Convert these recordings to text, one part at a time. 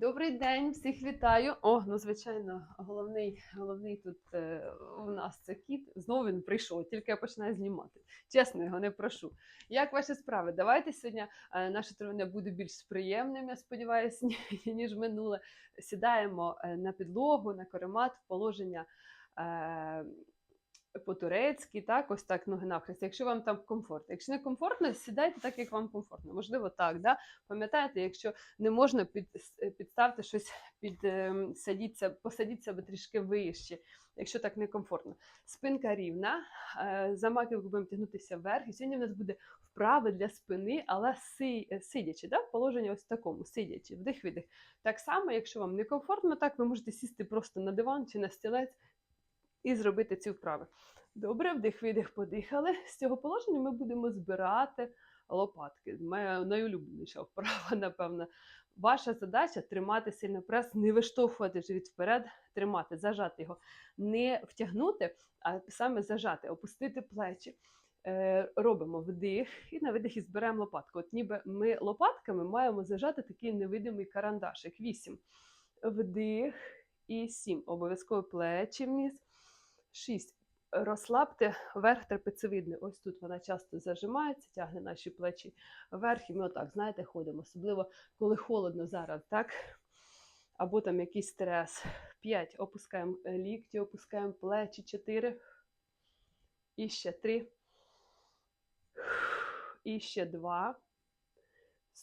Добрий день, всіх вітаю. О, ну звичайно, головний, головний тут е, у нас це кіт. Знову він прийшов, тільки я починаю знімати. Чесно, його не прошу. Як ваші справи? Давайте сьогодні е, наше тренування буде більш приємним, я сподіваюся, ніж минуле. Сідаємо е, на підлогу, на коремат, в положення. Е, по-турецьки, так, ось так ноги навхрест, якщо вам там комфортно. Якщо не комфортно, сідайте так, як вам комфортно. Можливо, так. Да? Пам'ятаєте, якщо не можна під, підставте щось під ем, садіться, посадіть себе трішки вище, якщо так некомфортно. Спинка рівна, е, за маківку будемо тягнутися вверх. І сьогодні в нас буде вправи для спини, але е, сидячи, да? в положенні ось такому, сидячи, вдих-видих. Так само, якщо вам некомфортно, так ви можете сісти просто на диван чи на стілець і зробити ці вправи. Добре, вдих, видих, подихали. З цього положення ми будемо збирати лопатки. Моя найулюбленіша вправа, напевно. Ваша задача тримати сильно прес, не виштовхувати живіт вперед, тримати, зажати його, не втягнути, а саме зажати, опустити плечі. Е, робимо вдих і на видихі зберемо лопатку. От ніби ми лопатками маємо зажати такий невидимий карандашик. Вісім. Вдих і сім. Обов'язково плечі вниз. 6. Розслабте верх трапецевидний. Ось тут вона часто зажимається, тягне наші плечі вверх, і ми отак, знаєте, ходимо. Особливо, коли холодно зараз, так? Або там якийсь стрес. 5. Опускаємо лікті, опускаємо плечі. 4. І ще 3. І ще 2.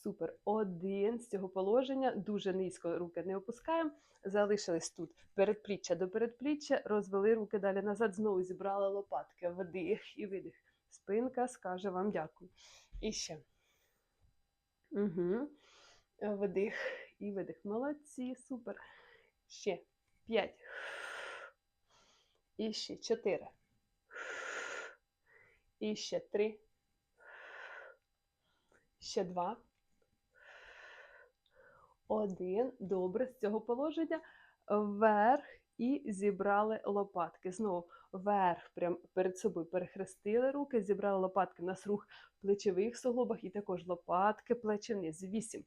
Супер. Один з цього положення. Дуже низько руки не опускаємо. Залишились тут передпліччя до передпліччя, розвели руки далі назад, знову зібрали лопатки. Вдих і видих. Спинка скаже вам дякую. І ще. Угу. Вдих і видих. Молодці, супер. Ще. П'ять. І ще чотири. І ще три. Ще два. Один. Добре, з цього положення вверх і зібрали лопатки. Знову вверх, прям перед собою перехрестили руки, зібрали лопатки. У нас рух в плечових суглобах і також лопатки, плечі вниз. Вісім.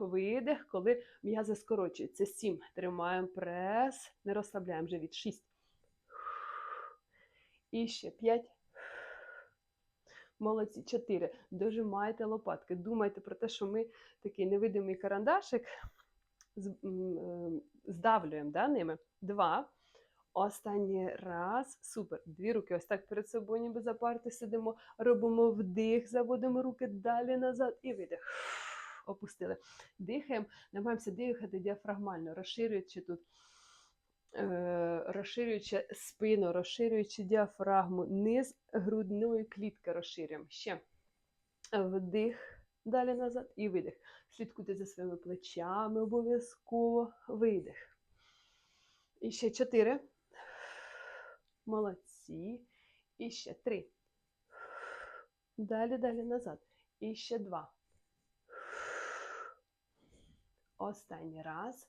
Видих, коли м'язи скорочуються. Сім. Тримаємо прес, не розслабляємо живіт. Шість. І ще п'ять. Молодці, чотири. Дожимайте лопатки. Думайте про те, що ми такий невидимий карандашик здавлюємо да, ними. Два. Останній раз. Супер. Дві руки ось так перед собою, ніби запарти сидимо. Робимо вдих, заводимо руки далі назад і видих. Опустили. Дихаємо, намагаємося дихати діафрагмально, розширюючи тут. Розширюючи спину, розширюючи діафрагму, низ грудної клітки розширюємо. Ще вдих, далі назад і видих. Слідкуйте за своїми плечами, обов'язково видих. І ще чотири. Молодці. І ще три. Далі, далі назад. І ще два. Останній раз.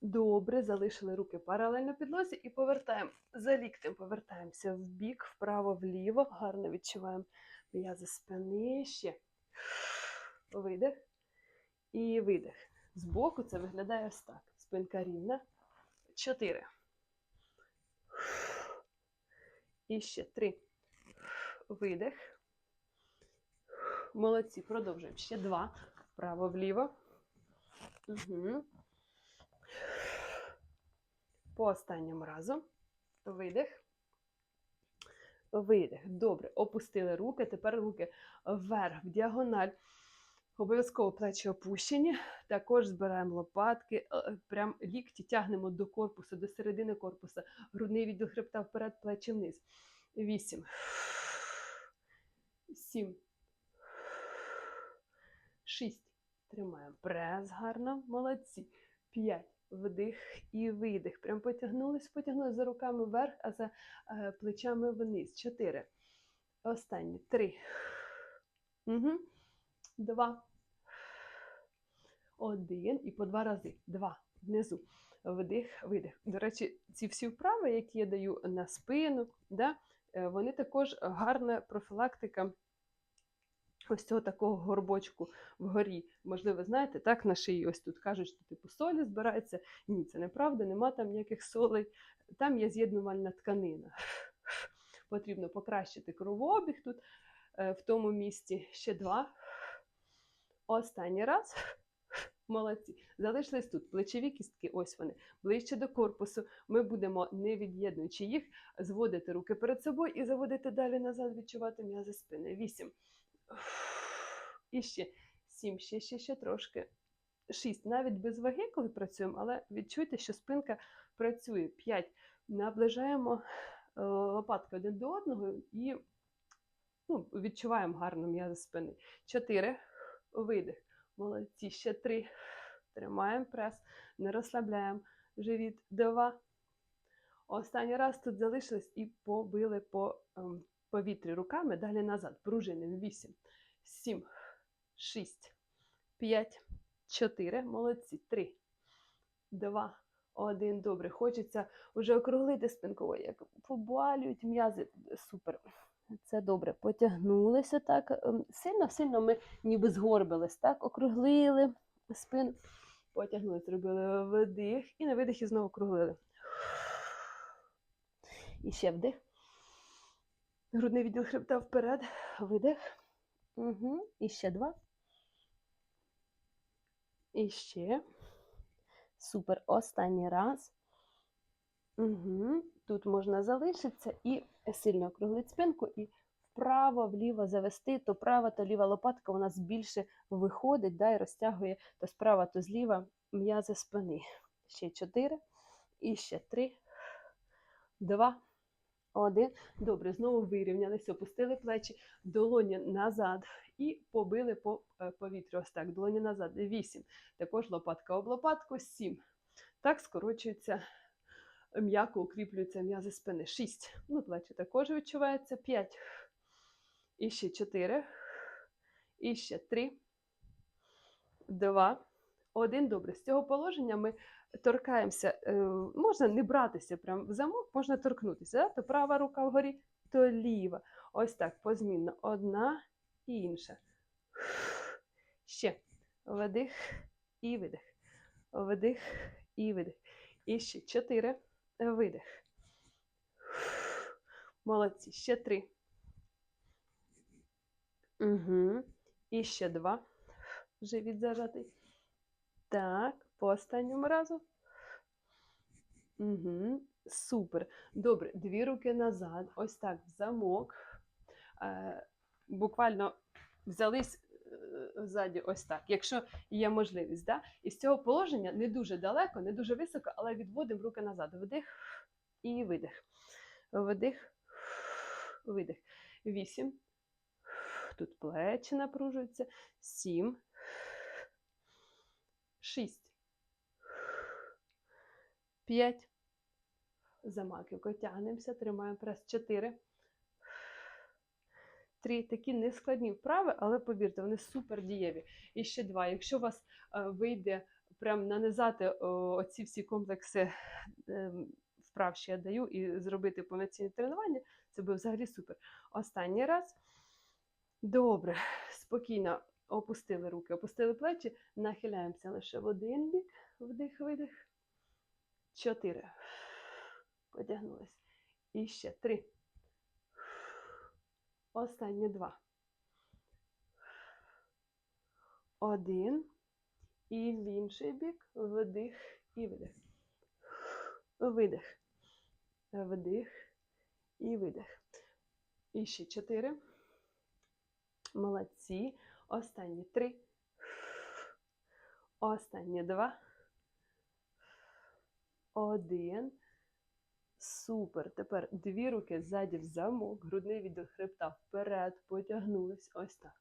Добре, залишили руки паралельно підлозі і повертаємо за ліктем, повертаємося в бік, вправо, вліво. Гарно відчуваємо м'язи спини. Ще видих і видих. Збоку це виглядає ось так. Спинка рівна. Чотири. І ще три. Видих. Молодці. Продовжуємо. Ще два. Вправо, вліво. Угу. По останньому разу. Видих. Видих. Добре. Опустили руки. Тепер руки вверх, в діагональ. Обов'язково плечі опущені. Також збираємо лопатки, прям лікті тягнемо до корпусу, до середини корпуса. Грудний відділ хребта вперед, плечі вниз. Вісім. Сім. Шість. Тримаємо. Прес гарно. Молодці. П'ять. Вдих і видих. Прям потягнулись, потягнулись за руками вверх, а за е, плечами вниз. Чотири. Останні. Три. Угу. Два. Один. І по два рази. Два. Внизу. Вдих, видих. До речі, ці всі вправи, які я даю на спину, да, вони також гарна профілактика ось цього такого горбочку вгорі. Можливо, знаєте, так на шиї ось тут кажуть, що типу солі збирається. Ні, це неправда, нема там ніяких солей. Там є з'єднувальна тканина. Потрібно покращити кровообіг тут е, в тому місці. Ще два. Останній раз. Молодці. Залишились тут плечові кістки, ось вони, ближче до корпусу. Ми будемо, не від'єднуючи їх, зводити руки перед собою і заводити далі назад, відчувати м'язи спини. Вісім. І ще сім, ще, ще, ще трошки. Шість. Навіть без ваги, коли працюємо, але відчуйте, що спинка працює. П'ять. Наближаємо е, лопатки один до одного і ну, відчуваємо гарно м'язи спини. Чотири. Видих. Молодці. Ще три. Тримаємо прес, не розслабляємо. Живіт. Два. Останній раз тут залишились і побили по ем, повітрі руками, далі назад. Пружинимо. Вісім, сім, шість, п'ять, чотири. Молодці. Три, два, один. Добре. Хочеться вже округлити спинку. Як побалюють м'язи. Супер. Це добре. Потягнулися так. ем, Сильно-сильно ми ніби згорбились, так? Округлили спину. Потягнули, зробили вдих і на видихі знову округлили. І ще вдих. Грудний відділ хребта вперед. Видих. Угу. І ще два. І ще. Супер. Останній раз. Угу. Тут можна залишитися і сильно округлити спинку, і вправо, вліво завести, то права, то ліва лопатка у нас більше виходить да, і розтягує то справа, то зліва м'язи спини. Ще чотири. І ще три, два, один. Добре, знову вирівнялися, опустили плечі, долоні назад і побили по е, повітрю. Ось так, долоні назад. Вісім. Також лопатка об лопатку. Сім. Так скорочується, м'яко укріплюються м'язи спини. Шість. Ну, плечі також відчувається. П'ять. І ще чотири. І ще три. Два. Один. Добре. З цього положення ми торкаємося. е, Можна не братися прямо в замок, можна торкнутися. То права рука вгорі, то ліва. Ось так, позмінно. Одна і інша. Ще. Вдих і видих. Вдих і видих. І ще чотири. Видих. Молодці. Ще три. Угу. І ще два. Живіт зажатий. Так, по останньому разу. Угу. Супер. Добре, дві руки назад. Ось так, в замок. Е, буквально взялись е, ззаді ось так, якщо є можливість. Да? І з цього положення не дуже далеко, не дуже високо, але відводимо руки назад. Вдих і видих. Вдих, видих. Вісім. Тут плечі напружуються. Сім. Шість. П'ять. За маківкою тягнемося, тримаємо прес. Чотири. Три. Такі нескладні вправи, але повірте, вони супер дієві. І ще два. Якщо у вас е, вийде прям нанизати оці всі комплекси е, вправ, що я даю, і зробити повноцінне тренування, це буде взагалі супер. Останній раз. Добре, спокійно опустили руки, опустили плечі, нахиляємося лише в один бік, вдих, видих. Чотири. Потягнулись. І ще три. Останні два. Один. І в інший бік. Вдих і видих. Видих. Вдих і видих. І ще чотири. Молодці. Останні три. Останні два. Один. Супер. Тепер дві руки ззаді в замок, грудний відділ хребта вперед, потягнулись. Ось так.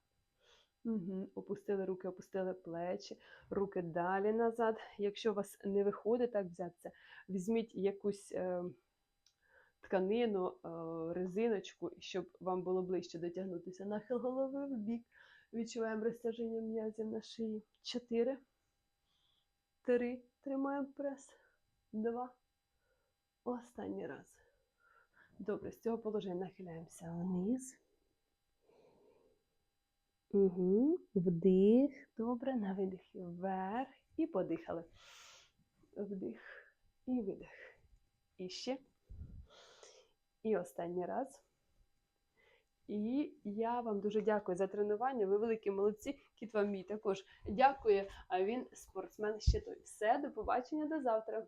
Угу. Опустили руки, опустили плечі, руки далі назад. Якщо у вас не виходить так взятися, візьміть якусь е, тканину, е, резиночку, щоб вам було ближче дотягнутися. Нахил голови в бік. Відчуваємо розтяження м'язів на шиї. Чотири. Три. Тримаємо прес. Два. Останній раз. Добре, з цього положення нахиляємося вниз. Угу. Вдих. Добре. На видихі вверх. І подихали. Вдих. І видих. І ще. І останній раз. І я вам дуже дякую за тренування. Ви великі молодці. Кіт вам мій також дякує. А він спортсмен ще той. Все, до побачення до завтра.